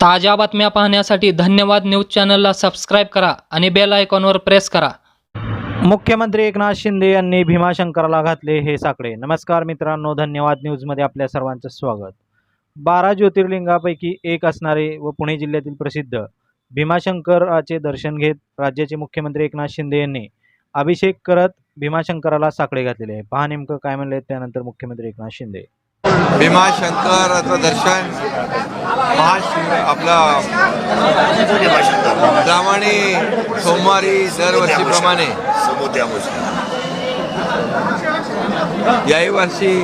ताज्या बातम्या पाहण्यासाठी धन्यवाद न्यूज चॅनलला सबस्क्राईब करा आणि बेल आयकॉनवर प्रेस करा. मुख्यमंत्री एकनाथ शिंदे यांनी भीमाशंकराला घातले हे साकडे. नमस्कार मित्रांनो धन्यवाद न्यूजमध्ये आपल्या सर्वांचं स्वागत. बारा ज्योतिर्लिंगापैकी एक असणारे व पुणे जिल्ह्यातील प्रसिद्ध भीमाशंकराचे दर्शन घेत राज्याचे मुख्यमंत्री एकनाथ शिंदे यांनी अभिषेक करत भीमाशंकराला साकडे घातलेले आहे. पहा नेमकं काय म्हणले त्यानंतर मुख्यमंत्री एकनाथ शिंदे. भीमाशंकराचं दर्शन महाशिव आपला श्रावणी सोमवारी दरवर्षीप्रमाणे. याही वर्षी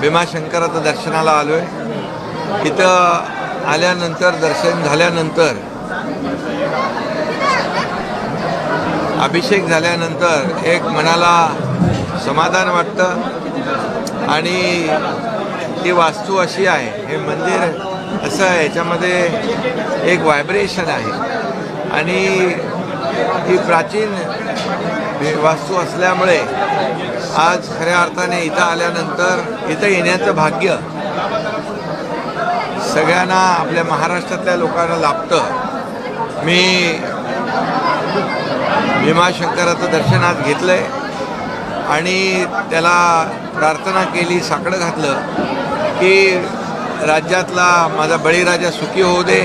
भीमाशंकराचं दर्शनाला आलोय. इथं आल्यानंतर दर्शन झाल्यानंतर अभिषेक झाल्यानंतर एक मनाला समाधान वाटतं. आणि ती वास्तू अशी आहे हे मंदिर असं आहे याच्यामध्ये एक व्हायब्रेशन आहे. आणि ही प्राचीन वास्तू असल्यामुळे आज खऱ्या अर्थाने इथं आल्यानंतर इथं येण्याचं भाग्य सगळ्यांना आपल्या महाराष्ट्रातल्या लोकांना लाभतं. मी भीमाशंकराचं दर्शन आज घेतलं आहे आणि त्याला प्रार्थना केली साकडं घातलं की राज्यातला माझा बळीराजा सुखी होऊ दे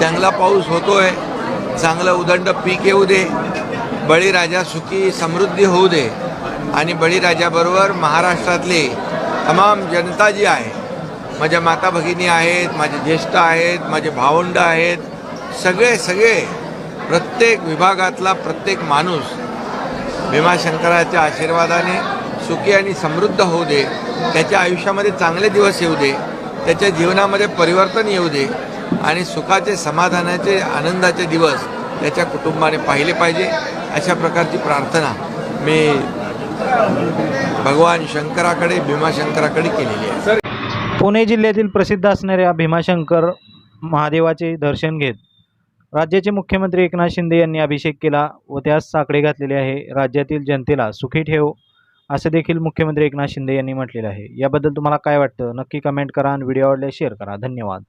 चांगला पाऊस होतोय चांगलं उदंड पीक येऊ दे बळीराजा सुखी समृद्धी होऊ दे. आणि बळीराजाबरोबर महाराष्ट्रातली तमाम जनता जी आहे माझ्या माता भगिनी आहेत माझे ज्येष्ठ आहेत माझे भावंड आहेत सगळे सगळे प्रत्येक विभागातला प्रत्येक माणूस भीमाशंकराच्या आशीर्वादाने सुखी आणि समृद्ध होऊ दे. त्याच्या आयुष्यामध्ये चांगले दिवस येऊ दे. त्याच्या जीवनामध्ये परिवर्तन येऊ दे. आणि सुखाचे समाधानाचे आनंदाचे दिवस त्याच्या कुटुंबाने पाहिले पाहिजे. अशा प्रकारची प्रार्थना मी भगवान शंकराकडे भीमाशंकराकडे केलेली आहे. पुणे जिल्ह्यातील प्रसिद्ध असणाऱ्या भीमाशंकर महादेवाचे दर्शन घेत राज्याचे मुख्यमंत्री एकनाथ शिंदे यांनी अभिषेक केला व त्यास साकडे घातलेले आहे. राज्यातील जनतेला सुखी ठेव असं देखील मुख्यमंत्री एकनाथ शिंदे यांनी म्हटलेलं आहे. याबद्दल तुम्हाला काय वाटतं? नक्की कमेंट करा आणि व्हिडिओ आवडल्यास शेअर करा. धन्यवाद.